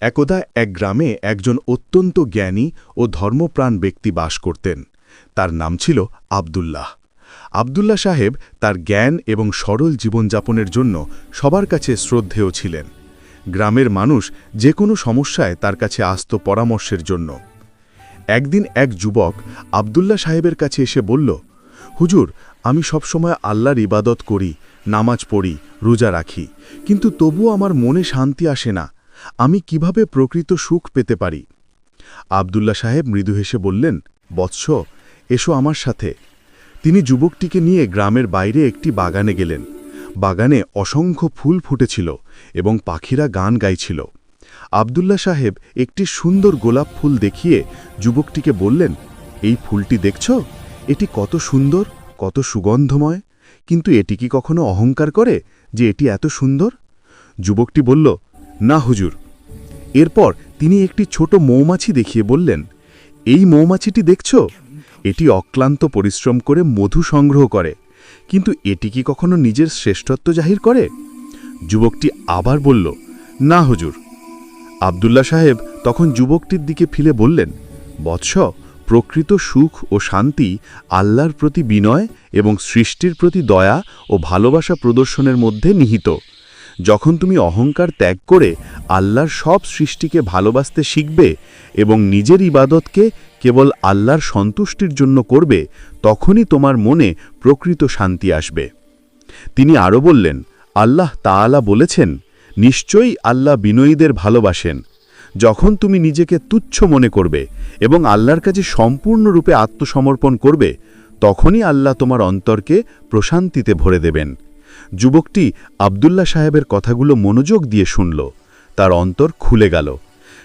একদা এক গ্রামে একজন অত্যন্ত জ্ঞানী ও ধর্মপ্রাণ ব্যক্তি বাস করতেন। তার নাম ছিল আবদুল্লাহ। আবদুল্লাহ সাহেব তার জ্ঞান এবং সরল জীবনযাপনের জন্য সবার কাছে শ্রদ্ধেয় ছিলেন। গ্রামের মানুষ যে কোনো সমস্যায় তার কাছে আসত পরামর্শের জন্য। একদিন এক যুবক আবদুল্লাহ সাহেবের কাছে এসে বলল, হুজুর, আমি সবসময় আল্লাহর ইবাদত করি, নামাজ পড়ি, রোজা রাখি, কিন্তু তবুও আমার মনে শান্তি আসে না। আমি কীভাবে প্রকৃত সুখ পেতে পারি? আবদুল্লা সাহেব মৃদু হেসে বললেন, বৎস, এসো আমার সাথে। তিনি যুবকটিকে নিয়ে গ্রামের বাইরে একটি বাগানে গেলেন। বাগানে অসংখ্য ফুল ফুটেছিল এবং পাখিরা গান গাইছিল। আবদুল্লাহ সাহেব একটি সুন্দর গোলাপ ফুল দেখিয়ে যুবকটিকে বললেন, এই ফুলটি দেখছ? এটি কত সুন্দর, কত সুগন্ধময়। কিন্তু এটি কি কখনো অহংকার করে যে এটি এত সুন্দর? যুবকটি বলল না, হুজুর। এরপর তিনি একটি ছোট মৌমাছি দেখিয়ে বললেন, এই মৌমাছিটি দেখছ? এটি অক্লান্ত পরিশ্রম করে মধু সংগ্রহ করে, কিন্তু এটি কি কখনো নিজের শ্রেষ্ঠত্ব জাহির করে? যুবকটি আবার বলল, না, হুজুর। আবদুল্লা সাহেব তখন যুবকটির দিকে ফিরে বললেন, বৎস, প্রকৃত সুখ ও শান্তি আল্লাহর প্রতি বিনয় এবং সৃষ্টির প্রতি দয়া ও ভালোবাসা প্রদর্শনের মধ্যে নিহিত। যখন তুমি অহংকার ত্যাগ করে আল্লাহর সব সৃষ্টিকে ভালোবাসতে শিখবে এবং নিজের ইবাদতকে কেবল আল্লাহর সন্তুষ্টির জন্য করবে, তখনই তোমার মনে প্রকৃত শান্তি আসবে। তিনি আরও বললেন, আল্লাহ তাআলা বলেছেন, নিশ্চয়ই আল্লাহ বিনয়ীদের ভালোবাসেন। যখন তুমি নিজেকে তুচ্ছ মনে করবে এবং আল্লাহর কাছে সম্পূর্ণরূপে আত্মসমর্পণ করবে, তখনই আল্লাহ তোমার অন্তরকে প্রশান্তিতে ভরে দেবেন। যুবকটি আবদুল্লা সাহেবের কথাগুলো মনোযোগ দিয়ে শুনল। তার অন্তর খুলে গেল।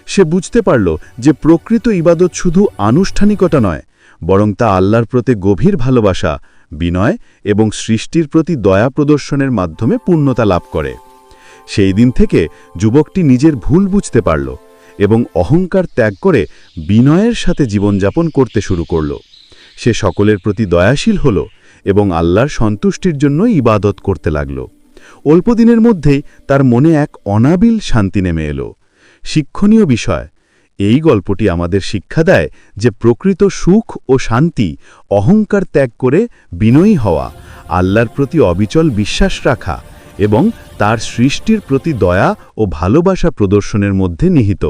সে বুঝতে পারল যে প্রকৃত ইবাদত শুধু আনুষ্ঠানিকতা নয়, বরং তা আল্লাহর প্রতি গভীর ভালোবাসা, বিনয় এবং সৃষ্টির প্রতি দয়া প্রদর্শনের মাধ্যমে পূর্ণতা লাভ করে। সেই দিন থেকে যুবকটি নিজের ভুল বুঝতে পারল এবং অহংকার ত্যাগ করে বিনয়ের সাথে জীবনযাপন করতে শুরু করল। সে সকলের প্রতি দয়াশীল হল এবং আল্লাহর সন্তুষ্টির জন্য ইবাদত করতে লাগল। অল্প দিনের মধ্যেই তার মনে এক অনাবিল শান্তি নেমে এলো। শিক্ষণীয় বিষয়, এই গল্পটি আমাদের শিক্ষা দেয় যে প্রকৃত সুখ ও শান্তি অহংকার ত্যাগ করে বিনয়ী হওয়া, আল্লাহর প্রতি অবিচল বিশ্বাস রাখা এবং তার সৃষ্টির প্রতি দয়া ও ভালোবাসা প্রদর্শনের মধ্যে নিহিত।